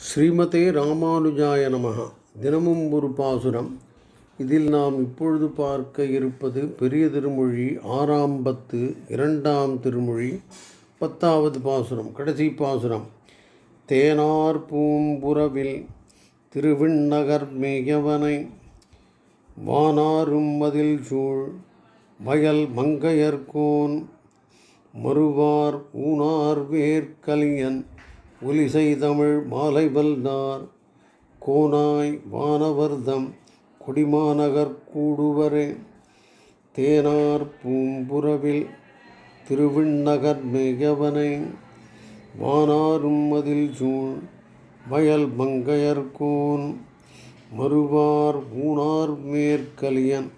ஸ்ரீமதே ராமானுஜாய நமக தினமும் ஒரு பாசுரம். இதில் நாம் இப்பொழுது பார்க்க இருப்பது பெரிய திருமொழி ஆறாம் பத்து இரண்டாம் திருமொழி பத்தாவது பாசுரம் கடைசி பாசுரம். தேனார் பூம்புறவில் திருவிண்ணகர் மேயவனை வானாரும் மதில் சூழ் வயல் மங்கையர்கோன் மறுவார் ஊனார் வேர்கலியன் ஒலிசை தமிழ் மாலை வல்லார் கோனாய் வானவர்தம் குடிமாநகர் கூடுவரே தேனார் பூம்புறவில் திருவிண்ணகர் மிகவனை வானாரும் அதில் சூழ் வயல் மங்கையர்கோன் மறுவார் ஊனார் மேற்கலியன்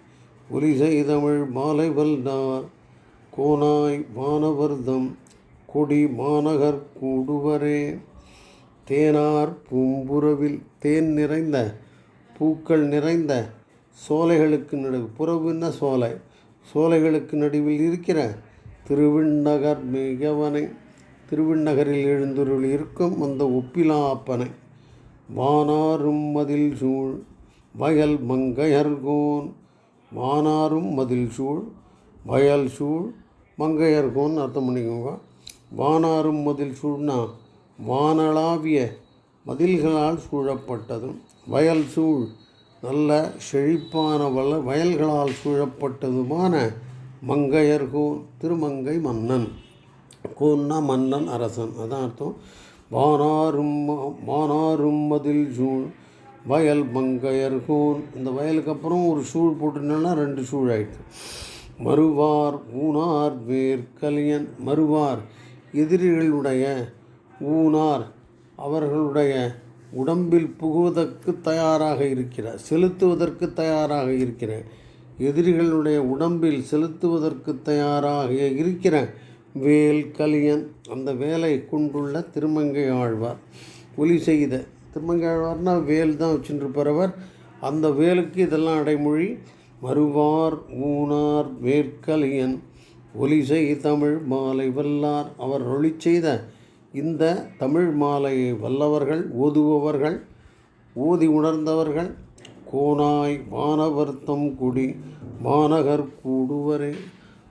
ஒலிசை தமிழ் மாலை வல்லார் கோனாய் வானவர்தம் கொடி மாநகர் கூடுவரே. தேனார் பூம்புறவில் தேன் நிறைந்த பூக்கள் நிறைந்த சோலைகளுக்கு நடுவு புறவுன்னா சோலை? சோலைகளுக்கு நடுவில் இருக்கிற திருவிண்ணகர் மிகவனை திருவிண்ணகரில் எழுந்துருள் இருக்கும் அந்த ஒப்பிலாப்பனை வானாரும் மதில் சூழ் வயல் மங்கையர்கோன் வானாரும் மதில் சூழ் வயல் சூழ் மங்கையர்கோன் அர்த்தம் பண்ணிக்கோங்க. வானாரும் மதில் சூழ்னா வானளாவிய மதில்களால் சூழப்பட்டதும் வயல் சூழ் நல்ல செழிப்பான வள வயல்களால் சூழப்பட்டதுமான மங்கையர் கோன் திருமங்கை மன்னன். கோன்னா மன்னன் அரசன். அதான் அர்த்தம். வானாரும் வானாரும் மதில் சூழ் வயல் மங்கையர் கோன் இந்த வயலுக்கு அப்புறம் ஒரு சூழ் போட்டுனா ரெண்டு சூழ் ஆயிடுச்சு. மறுவார் ஊனார் வேர்க்கலியன் மறுவார் எதிரிகளுடைய ஊனார் அவர்களுடைய உடம்பில் புகுவதற்கு தயாராக இருக்கிறார் செலுத்துவதற்கு தயாராக இருக்கிறேன் எதிரிகளுடைய உடம்பில் செலுத்துவதற்கு தயாராக இருக்கிற வேல் கலியன் அந்த வேலை கொண்டுள்ள திருமங்கை ஆழ்வார். ஒலி செய்த திருமங்கை ஆழ்வார்னா வேல் தான் வச்சுருப்பவர் அந்த வேலுக்கு இதெல்லாம் அடைமொழி மறுவார் ஊனார் ஒலி ஒலிசை தமிழ் மாலை வல்லார். அவர் ஒளி செய்த இந்த தமிழ் மாலையை வல்லவர்கள் ஓதுபவர்கள் ஓதி உணர்ந்தவர்கள் கோனாய் வானவர்த்தம் குடி மாநகர் கூடுவரே.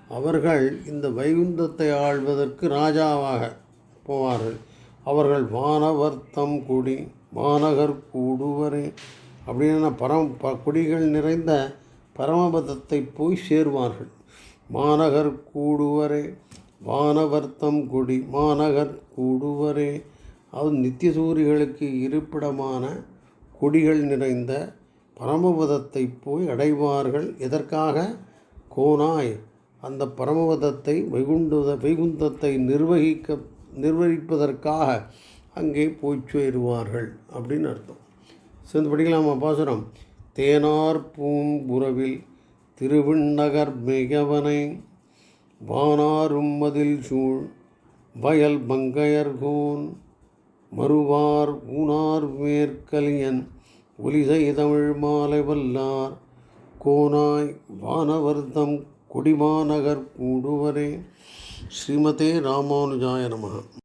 அவர்கள் இந்த வைகுந்தத்தை ஆள்வதற்கு ராஜாவாக போவார்கள். அவர்கள் வானவர்த்தம் குடி மாநகர் கூடுவரே. அப்படின்னா பரம் ப குடிகள் நிறைந்த பரமபதத்தை போய் சேருவார்கள். மாநகர் கூடுவரே வானவர்த்தம் கொடி மாநகர் கூடுவரே. அது நித்தியசூரிகளுக்கு இருப்பிடமான கொடிகள் நிறைந்த பரமபதத்தை போய் அடைவார்கள். எதற்காக? கோனாய். அந்த பரமபதத்தை வைகுண்ட வைகுந்தத்தை நிர்வகிக்க நிர்வகிப்பதற்காக அங்கே போய் சேருவார்கள் அப்படின்னு அர்த்தம். சேர்ந்து படிக்கலாமா? பாசுரம். தேனார் பூம்புறவில் திருவிண்ணகர் மிகவனை வானாரும் மதில் சூழ் வயல் மங்கையர்கோன் மறுவார் ஊனார் மேற்கலியன் ஒலிசை தமிழ் மாலை வல்லார் கோனாய் வானவர்தம் கொடிமாநகர் கூடுவரே. ஸ்ரீமதே ராமானுஜாய நமக.